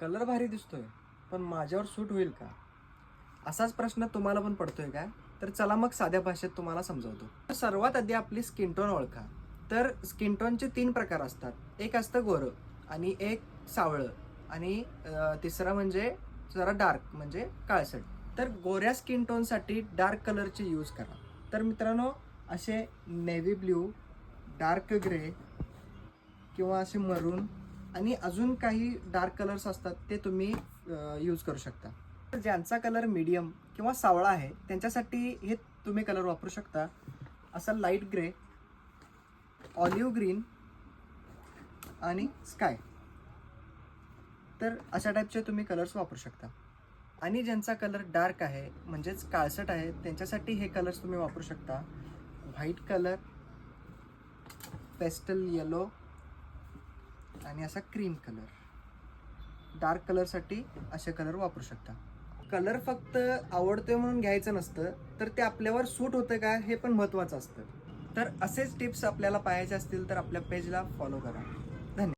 Colour भारी दिसतोय पण माझ्यावर सूट होईल का? असाच प्रश्न तुम्हाला पण पडतोय का? तर चला मग साध्या भाषेत तुम्हाला समजावतो. तर सर्वात आधी आपली स्किन टोन ओळखा. तर स्किन टोनचे तीन प्रकार असतात. एक असतं गोरं आणि एक सावळं आणि तिसरं म्हणजे जरा डार्क म्हणजे काळसट. तर गोऱ्या स्किन टोनसाठी डार्क कलरचे यूज करा. तर मित्रांनो असे नेव्ही ब्ल्यू डार्क ग्रे किंवा असे मरून आणि अजून काही डार्क कलर्स असतात ते तुम्ही यूज करू शकता. तर ज्यांचा कलर मीडियम किंवा सावळा आहे त्यांच्यासाठी हे तुम्ही कलर वापरू शकता. असा लाइट ग्रे ऑलिव्ह ग्रीन आणि स्काय तर अशा टाईपचे तुम्ही कलर्स वापरू शकता. आणि ज्यांचा कलर डार्क आहे म्हणजेच काळसट आहे त्यांच्यासाठी हे कलर्स तुम्ही वापरू शकता. व्हाईट कलर पेस्टल येलो आणि असा क्रीम कलर डार्क कलरसाठी असे कलर वापरू शकता. कलर फक्त आवडतोय म्हणून घ्यायचं नसतं तर ते आपल्यावर सूट होतं का हे पण महत्त्वाचं असतं. तर असेच टिप्स आपल्याला पाहायचे असतील तर आपल्या पेजला फॉलो करा.